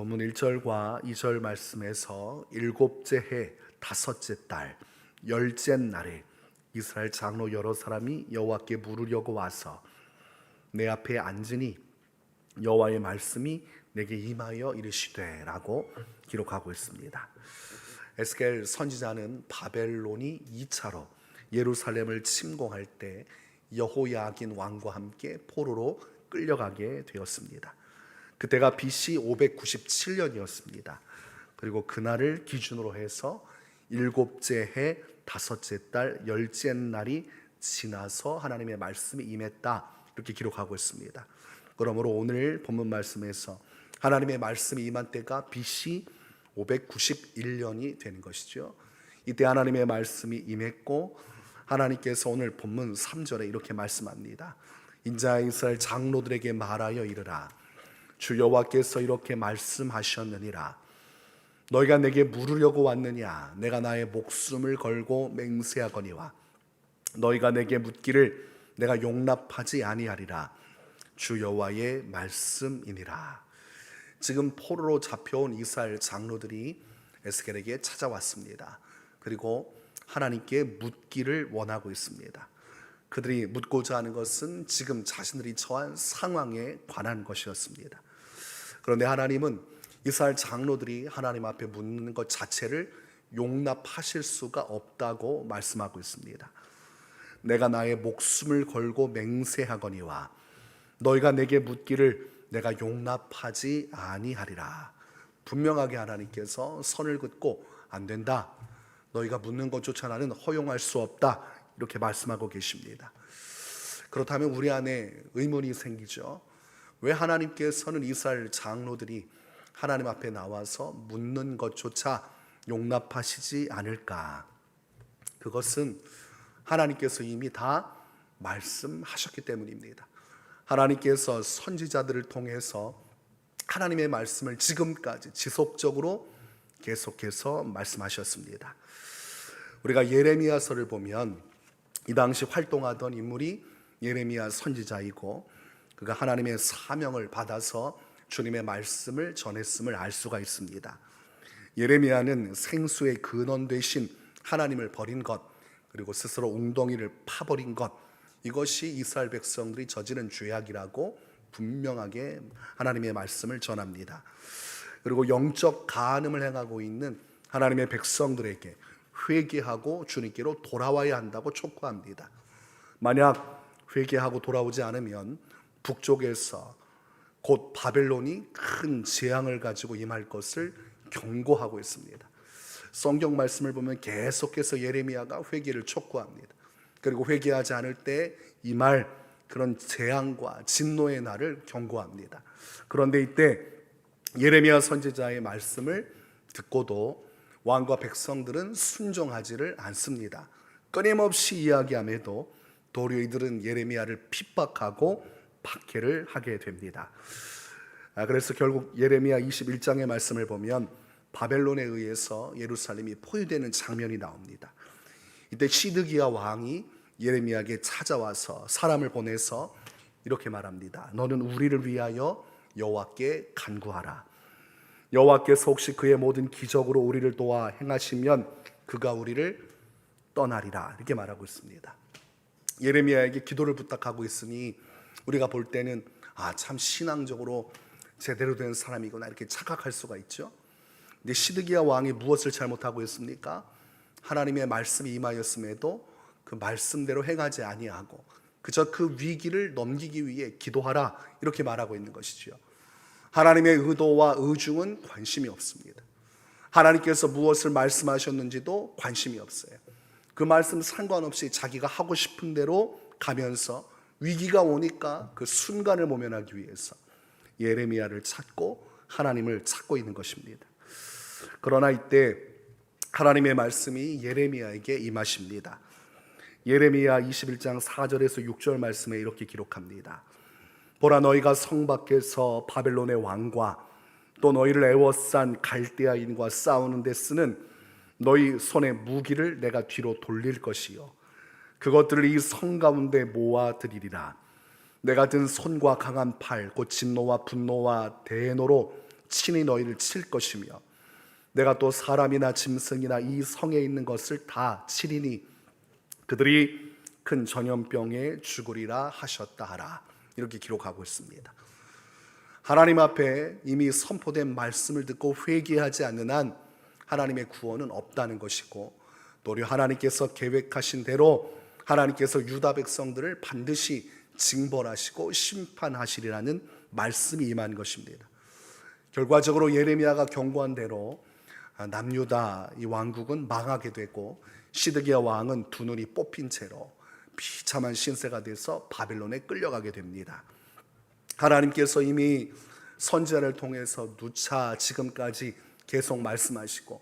본문 1절과 2절 말씀에서 일곱째 해 다섯째 달 열째 날에 이스라엘 장로 여러 사람이 여호와께 물으려고 와서 내 앞에 앉으니 여호와의 말씀이 내게 임하여 이르시되라고 기록하고 있습니다. 에스겔 선지자는 바벨론이 2차로 예루살렘을 침공할 때 여호야긴 왕과 함께 포로로 끌려가게 되었습니다. 그때가 BC 597년이었습니다. 그리고 그날을 기준으로 해서 일곱째 해 다섯째 달 열째 날이 지나서 하나님의 말씀이 임했다 이렇게 기록하고 있습니다. 그러므로 오늘 본문 말씀에서 하나님의 말씀이 임한 때가 BC 591년이 되는 것이죠. 이때 하나님의 말씀이 임했고 하나님께서 오늘 본문 3절에 이렇게 말씀합니다. 인자 이스라엘 장로들에게 말하여 이르라 주 여호와께서 이렇게 말씀하셨느니라 너희가 내게 물으려고 왔느냐 내가 나의 목숨을 걸고 맹세하거니와 너희가 내게 묻기를 내가 용납하지 아니하리라 주 여호와의 말씀이니라 지금 포로로 잡혀온 이스라엘 장로들이 에스겔에게 찾아왔습니다. 그리고 하나님께 묻기를 원하고 있습니다. 그들이 묻고자 하는 것은 지금 자신들이 처한 상황에 관한 것이었습니다. 그런데 하나님은 이스라엘 장로들이 하나님 앞에 묻는 것 자체를 용납하실 수가 없다고 말씀하고 있습니다. 내가 나의 목숨을 걸고 맹세하거니와 너희가 내게 묻기를 내가 용납하지 아니하리라. 분명하게 하나님께서 선을 긋고 안 된다. 너희가 묻는 것조차 나는 허용할 수 없다. 이렇게 말씀하고 계십니다. 그렇다면 우리 안에 의문이 생기죠. 왜 하나님께서는 이스라엘 장로들이 하나님 앞에 나와서 묻는 것조차 용납하시지 않을까? 그것은 하나님께서 이미 다 말씀하셨기 때문입니다. 하나님께서 선지자들을 통해서 하나님의 말씀을 지금까지 지속적으로 계속해서 말씀하셨습니다. 우리가 예레미야서를 보면 이 당시 활동하던 인물이 예레미야 선지자이고 그가 하나님의 사명을 받아서 주님의 말씀을 전했음을 알 수가 있습니다. 예레미야는 생수의 근원 되신 하나님을 버린 것 그리고 스스로 웅덩이를 파버린 것 이것이 이스라엘 백성들이 저지른 죄악이라고 분명하게 하나님의 말씀을 전합니다. 그리고 영적 가늠을 행하고 있는 하나님의 백성들에게 회개하고 주님께로 돌아와야 한다고 촉구합니다. 만약 회개하고 돌아오지 않으면 북쪽에서 곧 바벨론이 큰 재앙을 가지고 임할 것을 경고하고 있습니다. 성경 말씀을 보면 계속해서 예레미야가 회개를 촉구합니다. 그리고 회개하지 않을 때이말 그런 재앙과 진노의 날을 경고합니다. 그런데 이때 예레미야 선지자의 말씀을 듣고도 왕과 백성들은 순종하지를 않습니다. 끊임없이 이야기함에도 도리어 이들은 예레미야를 핍박하고 박해를 하게 됩니다. 아, 그래서 결국 예레미야 21장의 말씀을 보면 바벨론에 의해서 예루살렘이 포위되는 장면이 나옵니다. 이때 시드기야 왕이 예레미야에게 찾아와서 사람을 보내서 이렇게 말합니다. 너는 우리를 위하여 여호와께 간구하라. 여호와께서 혹시 그의 모든 기적으로 우리를 도와 행하시면 그가 우리를 떠나리라 이렇게 말하고 있습니다. 예레미야에게 기도를 부탁하고 있으니 우리가 볼 때는 아 참 신앙적으로 제대로 된 사람이구나 이렇게 착각할 수가 있죠. 근데 시드기야 왕이 무엇을 잘못하고 있습니까? 하나님의 말씀이 임하였음에도 그 말씀대로 행하지 아니하고 그저 그 위기를 넘기기 위해 기도하라 이렇게 말하고 있는 것이지요. 하나님의 의도와 의중은 관심이 없습니다. 하나님께서 무엇을 말씀하셨는지도 관심이 없어요. 그 말씀 상관없이 자기가 하고 싶은 대로 가면서 위기가 오니까 그 순간을 모면하기 위해서 예레미야를 찾고 하나님을 찾고 있는 것입니다. 그러나 이때 하나님의 말씀이 예레미야에게 임하십니다. 예레미야 21장 4절에서 6절 말씀에 이렇게 기록합니다. 보라 너희가 성 밖에서 바벨론의 왕과 또 너희를 애워싼 갈대아인과 싸우는데 쓰는 너희 손의 무기를 내가 뒤로 돌릴 것이요 그것들을 이 성 가운데 모아 드리리라 내가 든 손과 강한 팔 곧 진노와 분노와 대노로 친히 너희를 칠 것이며 내가 또 사람이나 짐승이나 이 성에 있는 것을 다 치리니 그들이 큰 전염병에 죽으리라 하셨다 하라 이렇게 기록하고 있습니다. 하나님 앞에 이미 선포된 말씀을 듣고 회개하지 않는 한 하나님의 구원은 없다는 것이고 도리어 하나님께서 계획하신 대로 하나님께서 유다 백성들을 반드시 징벌하시고 심판하시리라는 말씀이 임한 것입니다. 결과적으로 예레미야가 경고한 대로 남유다 이 왕국은 망하게 되고 시드기야 왕은 두 눈이 뽑힌 채로 비참한 신세가 돼서 바벨론에 끌려가게 됩니다. 하나님께서 이미 선지자를 통해서 누차 지금까지 계속 말씀하시고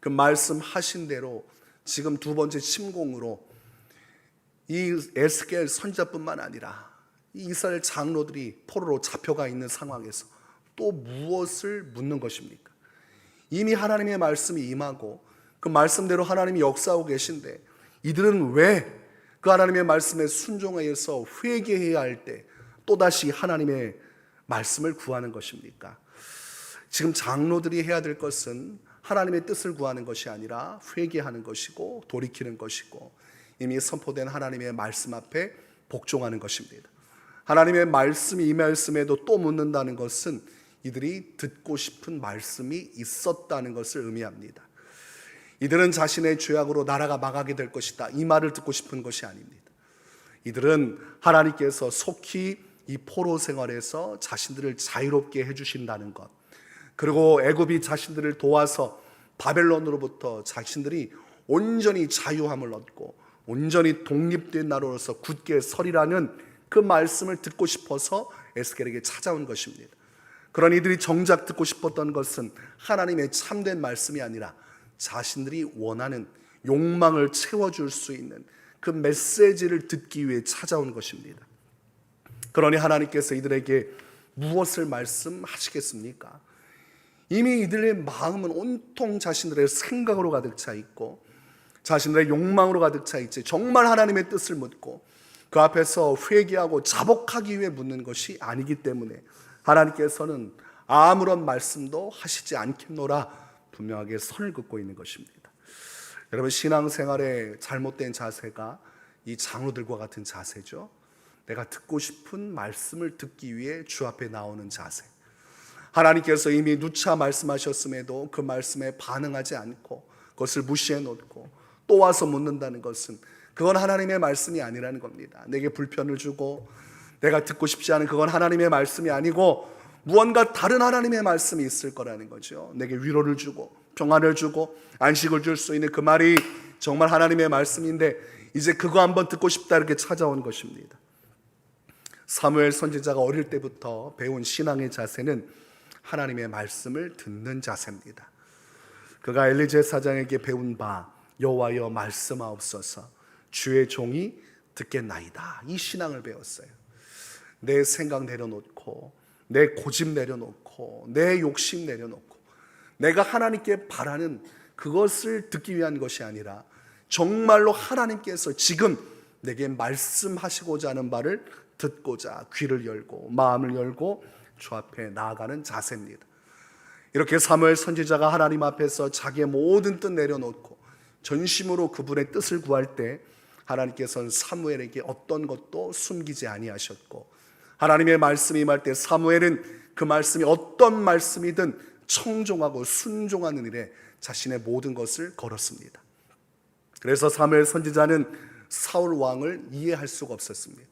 그 말씀하신 대로 지금 두 번째 침공으로 이 에스겔 선지자뿐만 아니라 이 이스라엘 장로들이 포로로 잡혀가 있는 상황에서 또 무엇을 묻는 것입니까? 이미 하나님의 말씀이 임하고 그 말씀대로 하나님이 역사하고 계신데 이들은 왜 그 하나님의 말씀에 순종하여서 회개해야 할 때 또다시 하나님의 말씀을 구하는 것입니까? 지금 장로들이 해야 될 것은 하나님의 뜻을 구하는 것이 아니라 회개하는 것이고 돌이키는 것이고 이미 선포된 하나님의 말씀 앞에 복종하는 것입니다. 하나님의 말씀이 임했음에도 또 묻는다는 것은 이들이 듣고 싶은 말씀이 있었다는 것을 의미합니다. 이들은 자신의 죄악으로 나라가 망하게 될 것이다. 이 말을 듣고 싶은 것이 아닙니다. 이들은 하나님께서 속히 이 포로 생활에서 자신들을 자유롭게 해주신다는 것, 그리고 애굽이 자신들을 도와서 바벨론으로부터 자신들이 온전히 자유함을 얻고 온전히 독립된 나라로서 굳게 서리라는 그 말씀을 듣고 싶어서 에스겔에게 찾아온 것입니다. 그런 이들이 정작 듣고 싶었던 것은 하나님의 참된 말씀이 아니라 자신들이 원하는 욕망을 채워줄 수 있는 그 메시지를 듣기 위해 찾아온 것입니다. 그러니 하나님께서 이들에게 무엇을 말씀하시겠습니까? 이미 이들의 마음은 온통 자신들의 생각으로 가득 차 있고 자신들의 욕망으로 가득 차 있지 정말 하나님의 뜻을 묻고 그 앞에서 회개하고 자복하기 위해 묻는 것이 아니기 때문에 하나님께서는 아무런 말씀도 하시지 않겠노라 분명하게 선을 긋고 있는 것입니다. 여러분 신앙생활의 잘못된 자세가 이 장로들과 같은 자세죠. 내가 듣고 싶은 말씀을 듣기 위해 주 앞에 나오는 자세. 하나님께서 이미 누차 말씀하셨음에도 그 말씀에 반응하지 않고 그것을 무시해 놓고 또 와서 묻는다는 것은 그건 하나님의 말씀이 아니라는 겁니다. 내게 불편을 주고 내가 듣고 싶지 않은 그건 하나님의 말씀이 아니고 무언가 다른 하나님의 말씀이 있을 거라는 거죠. 내게 위로를 주고 평안을 주고 안식을 줄 수 있는 그 말이 정말 하나님의 말씀인데 이제 그거 한번 듣고 싶다 이렇게 찾아온 것입니다. 사무엘 선지자가 어릴 때부터 배운 신앙의 자세는 하나님의 말씀을 듣는 자세입니다. 그가 엘리제 사장에게 배운 바 여호와여 말씀하옵소서 주의 종이 듣겠나이다. 이 신앙을 배웠어요. 내 생각 내려놓고 내 고집 내려놓고 내 욕심 내려놓고 내가 하나님께 바라는 그것을 듣기 위한 것이 아니라 정말로 하나님께서 지금 내게 말씀하시고자 하는 바를 듣고자 귀를 열고 마음을 열고 주 앞에 나아가는 자세입니다. 이렇게 사무엘 선지자가 하나님 앞에서 자기의 모든 뜻 내려놓고 전심으로 그분의 뜻을 구할 때 하나님께서는 사무엘에게 어떤 것도 숨기지 아니하셨고 하나님의 말씀이 임할 때 사무엘은 그 말씀이 어떤 말씀이든 청종하고 순종하는 일에 자신의 모든 것을 걸었습니다. 그래서 사무엘 선지자는 사울 왕을 이해할 수가 없었습니다.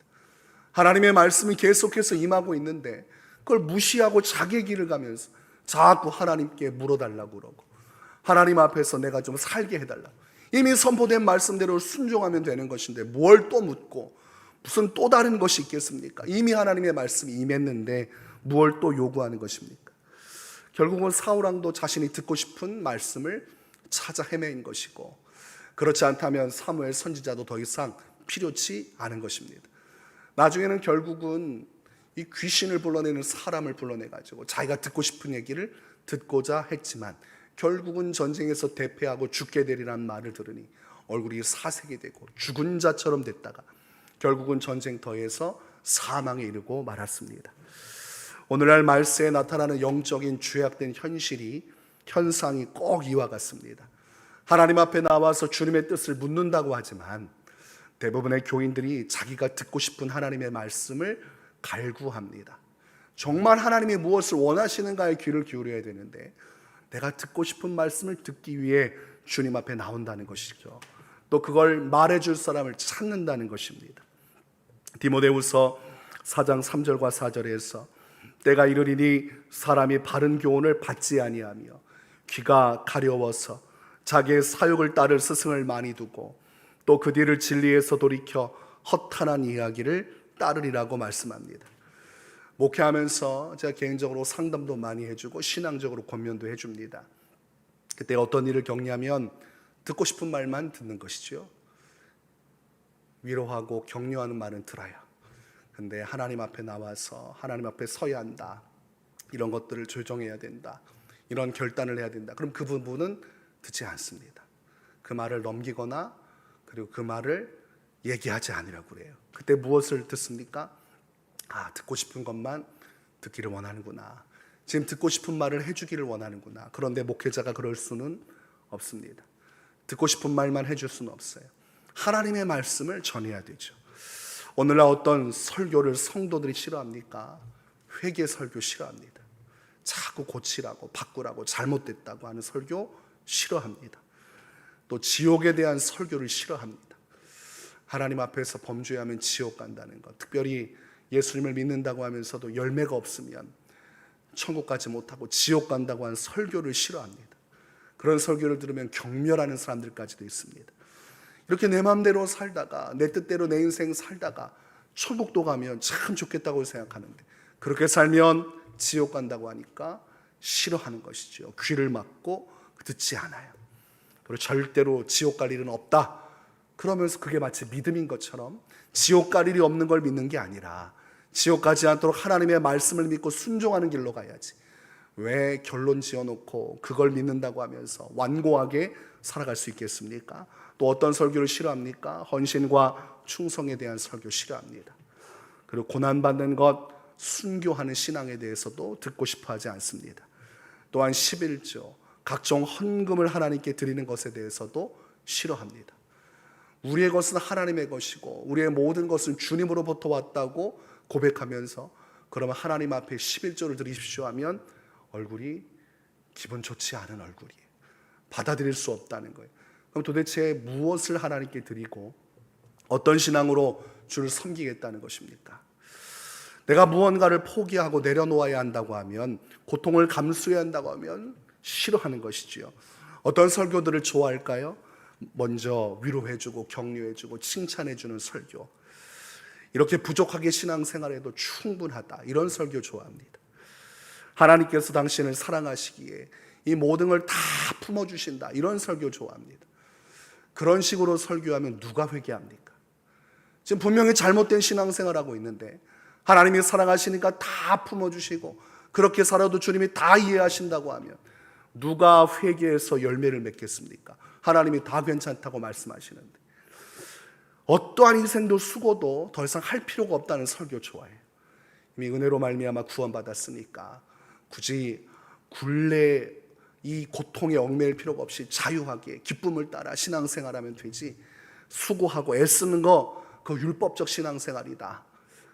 하나님의 말씀이 계속해서 임하고 있는데 그걸 무시하고 자기 길을 가면서 자꾸 하나님께 물어달라고 그러고 하나님 앞에서 내가 좀 살게 해달라고 이미 선포된 말씀대로 순종하면 되는 것인데 뭘 또 묻고 무슨 또 다른 것이 있겠습니까? 이미 하나님의 말씀이 임했는데 무엇 또 요구하는 것입니까? 결국은 사울왕도 자신이 듣고 싶은 말씀을 찾아 헤매인 것이고 그렇지 않다면 사무엘 선지자도 더 이상 필요치 않은 것입니다. 나중에는 결국은 이 귀신을 불러내는 사람을 불러내 가지고 자기가 듣고 싶은 얘기를 듣고자 했지만 결국은 전쟁에서 대패하고 죽게 되리라는 말을 들으니 얼굴이 사색이 되고 죽은 자처럼 됐다가 결국은 전쟁터에서 사망에 이르고 말았습니다. 오늘날 말세에 나타나는 영적인 죄악된 현실이 현상이 꼭 이와 같습니다. 하나님 앞에 나와서 주님의 뜻을 묻는다고 하지만 대부분의 교인들이 자기가 듣고 싶은 하나님의 말씀을 갈구합니다. 정말 하나님이 무엇을 원하시는가에 귀를 기울여야 되는데 내가 듣고 싶은 말씀을 듣기 위해 주님 앞에 나온다는 것이죠. 또 그걸 말해줄 사람을 찾는다는 것입니다. 디모데후서 4장 3절과 4절에서 때가 이르리니 사람이 바른 교훈을 받지 아니하며 귀가 가려워서 자기의 사욕을 따를 스승을 많이 두고 또 그 뒤를 진리에서 돌이켜 허탄한 이야기를 따르리라고 말씀합니다. 목회하면서 제가 개인적으로 상담도 많이 해주고 신앙적으로 권면도 해줍니다. 그때 어떤 일을 겪냐면 듣고 싶은 말만 듣는 것이죠. 위로하고 격려하는 말은 들어야. 근데 하나님 앞에 나와서 하나님 앞에 서야 한다. 이런 것들을 조정해야 된다. 이런 결단을 해야 된다. 그럼 그 부분은 듣지 않습니다. 그 말을 넘기거나 그리고 그 말을 얘기하지 않으려고 그래요. 그때 무엇을 듣습니까? 아, 듣고 싶은 것만 듣기를 원하는구나. 지금 듣고 싶은 말을 해주기를 원하는구나. 그런데 목회자가 그럴 수는 없습니다. 듣고 싶은 말만 해줄 수는 없어요. 하나님의 말씀을 전해야 되죠. 오늘날 어떤 설교를 성도들이 싫어합니까? 회개 설교 싫어합니다. 자꾸 고치라고, 바꾸라고, 잘못됐다고 하는 설교 싫어합니다. 또 지옥에 대한 설교를 싫어합니다. 하나님 앞에서 범죄하면 지옥 간다는 것. 특별히 예수님을 믿는다고 하면서도 열매가 없으면 천국 가지 못하고 지옥 간다고 하는 설교를 싫어합니다. 그런 설교를 들으면 경멸하는 사람들까지도 있습니다. 이렇게 내 마음대로 살다가 내 뜻대로 내 인생 살다가 천국도 가면 참 좋겠다고 생각하는데 그렇게 살면 지옥 간다고 하니까 싫어하는 것이죠. 귀를 막고 듣지 않아요. 그리고 절대로 지옥 갈 일은 없다. 그러면서 그게 마치 믿음인 것처럼 지옥 갈 일이 없는 걸 믿는 게 아니라 지옥 가지 않도록 하나님의 말씀을 믿고 순종하는 길로 가야지. 왜 결론 지어놓고 그걸 믿는다고 하면서 완고하게 살아갈 수 있겠습니까? 또 어떤 설교를 싫어합니까? 헌신과 충성에 대한 설교 싫어합니다. 그리고 고난받는 것, 순교하는 신앙에 대해서도 듣고 싶어 하지 않습니다. 또한 11조, 각종 헌금을 하나님께 드리는 것에 대해서도 싫어합니다. 우리의 것은 하나님의 것이고 우리의 모든 것은 주님으로부터 왔다고 고백하면서 그러면 하나님 앞에 11조를 드리십시오 하면 얼굴이 기분 좋지 않은 얼굴이에요. 받아들일 수 없다는 거예요. 그럼 도대체 무엇을 하나님께 드리고 어떤 신앙으로 주를 섬기겠다는 것입니까? 내가 무언가를 포기하고 내려놓아야 한다고 하면 고통을 감수해야 한다고 하면 싫어하는 것이지요. 어떤 설교들을 좋아할까요? 먼저 위로해주고 격려해주고 칭찬해주는 설교. 이렇게 부족하게 신앙생활해도 충분하다. 이런 설교 좋아합니다. 하나님께서 당신을 사랑하시기에 이 모든 걸 다 품어주신다. 이런 설교 좋아합니다. 그런 식으로 설교하면 누가 회개합니까? 지금 분명히 잘못된 신앙생활하고 있는데 하나님이 사랑하시니까 다 품어주시고 그렇게 살아도 주님이 다 이해하신다고 하면 누가 회개해서 열매를 맺겠습니까? 하나님이 다 괜찮다고 말씀하시는데 어떠한 희생도 수고도 더 이상 할 필요가 없다는 설교 좋아해요. 이미 은혜로 말미암아 구원받았으니까 굳이 굴레 이 고통에 얽매일 필요가 없이 자유하게 기쁨을 따라 신앙생활하면 되지 수고하고 애쓰는 거 그 율법적 신앙생활이다.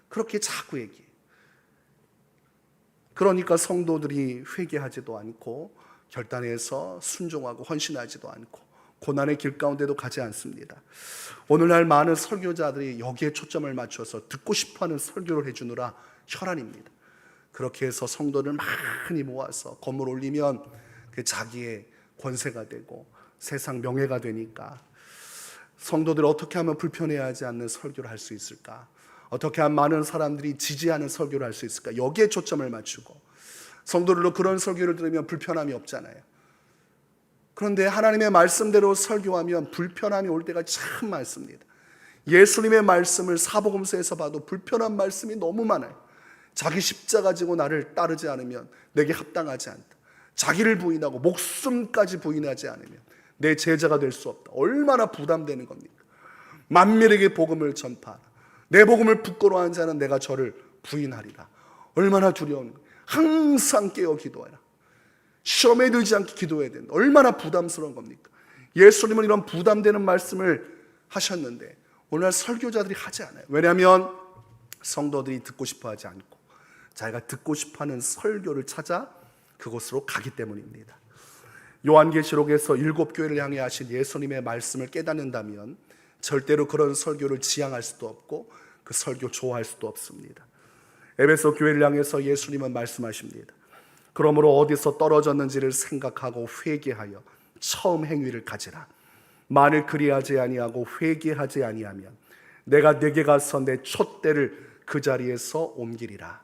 그렇게 자꾸 얘기해. 그러니까 성도들이 회개하지도 않고 결단해서 순종하고 헌신하지도 않고 고난의 길 가운데도 가지 않습니다. 오늘날 많은 설교자들이 여기에 초점을 맞춰서 듣고 싶어하는 설교를 해주느라 혈안입니다. 그렇게 해서 성도를 많이 모아서 건물 올리면 그 자기의 권세가 되고 세상 명예가 되니까 성도들 어떻게 하면 불편해하지 않는 설교를 할 수 있을까? 어떻게 하면 많은 사람들이 지지하는 설교를 할 수 있을까? 여기에 초점을 맞추고 성도들로 그런 설교를 들으면 불편함이 없잖아요. 그런데 하나님의 말씀대로 설교하면 불편함이 올 때가 참 많습니다. 예수님의 말씀을 사복음서에서 봐도 불편한 말씀이 너무 많아요. 자기 십자가 지고 나를 따르지 않으면 내게 합당하지 않다. 자기를 부인하고 목숨까지 부인하지 않으면 내 제자가 될 수 없다. 얼마나 부담되는 겁니까? 만민에게 복음을 전파하라. 내 복음을 부끄러워하는 자는 내가 저를 부인하리라. 얼마나 두려운. 항상 깨어 기도해라. 시험에 들지 않게 기도해야 된다. 얼마나 부담스러운 겁니까? 예수님은 이런 부담되는 말씀을 하셨는데 오늘날 설교자들이 하지 않아요. 왜냐하면 성도들이 듣고 싶어 하지 않고 자기가 듣고 싶어 하는 설교를 찾아 그곳으로 가기 때문입니다. 요한계시록에서 일곱 교회를 향해 하신 예수님의 말씀을 깨닫는다면 절대로 그런 설교를 지향할 수도 없고 그 설교 좋아할 수도 없습니다. 에베소 교회를 향해서 예수님은 말씀하십니다. 그러므로 어디서 떨어졌는지를 생각하고 회개하여 처음 행위를 가지라. 만일 그리하지 아니하고 회개하지 아니하면 내가 내게 가서 내 촛대를 그 자리에서 옮기리라.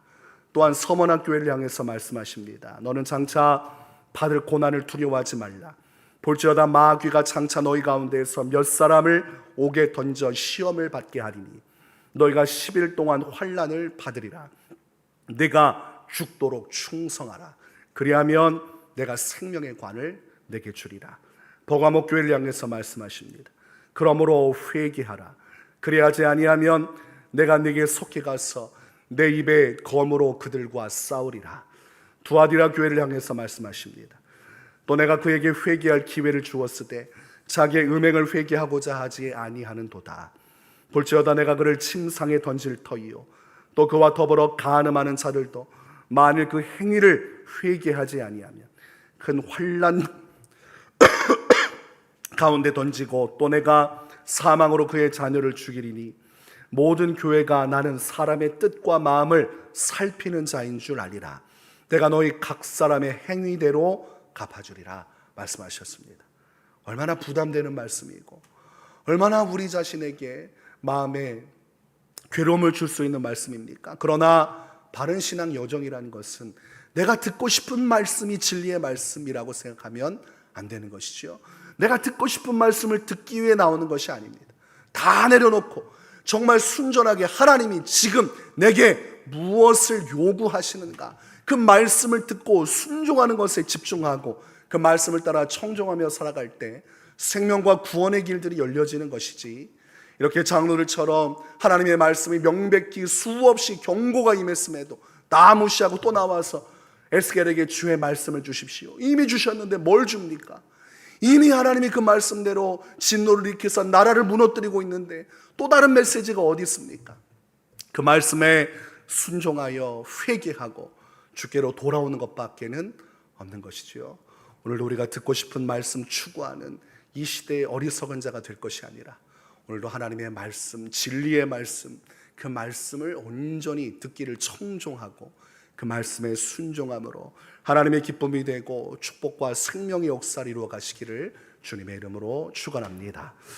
또한 서머나 교회를 향해서 말씀하십니다. 너는 장차 받을 고난을 두려워하지 말라. 볼지어다 마귀가 장차 너희 가운데에서 몇 사람을 옥에 던져 시험을 받게 하리니 너희가 10일 동안 환란을 받으리라. 내가 죽도록 충성하라. 그리하면 내가 생명의 관을 내게 주리라. 버가목 교회를 향해서 말씀하십니다. 그러므로 회개하라. 그리하지 아니하면 내가 네게 속히 가서 내 입에 검으로 그들과 싸우리라. 두아디라 교회를 향해서 말씀하십니다. 또 내가 그에게 회개할 기회를 주었으되 자기의 음행을 회개하고자 하지 아니하는도다. 볼지어다 내가 그를 침상에 던질 터이요 또 그와 더불어 간음하는 자들도 만일 그 행위를 회개하지 아니하면 큰 환란 가운데 던지고 또 내가 사망으로 그의 자녀를 죽이리니 모든 교회가 나는 사람의 뜻과 마음을 살피는 자인 줄 알리라. 내가 너희 각 사람의 행위대로 갚아주리라 말씀하셨습니다. 얼마나 부담되는 말씀이고 얼마나 우리 자신에게 마음에 괴로움을 줄 수 있는 말씀입니까? 그러나 바른 신앙 여정이라는 것은 내가 듣고 싶은 말씀이 진리의 말씀이라고 생각하면 안 되는 것이죠. 내가 듣고 싶은 말씀을 듣기 위해 나오는 것이 아닙니다. 다 내려놓고 정말 순전하게 하나님이 지금 내게 무엇을 요구하시는가 그 말씀을 듣고 순종하는 것에 집중하고 그 말씀을 따라 청종하며 살아갈 때 생명과 구원의 길들이 열려지는 것이지 이렇게 장로들처럼 하나님의 말씀이 명백히 수없이 경고가 임했음에도 다 무시하고 또 나와서 에스겔에게 주의 말씀을 주십시오. 이미 주셨는데 뭘 줍니까? 이미 하나님이 그 말씀대로 진노를 일으켜서 나라를 무너뜨리고 있는데 또 다른 메시지가 어디 있습니까? 그 말씀에 순종하여 회개하고 주께로 돌아오는 것밖에는 없는 것이지요. 오늘도 우리가 듣고 싶은 말씀 추구하는 이 시대의 어리석은 자가 될 것이 아니라 오늘도 하나님의 말씀, 진리의 말씀, 그 말씀을 온전히 듣기를 청종하고 그 말씀에 순종함으로 하나님의 기쁨이 되고 축복과 생명의 역사를 이루어 가시기를 주님의 이름으로 축원합니다.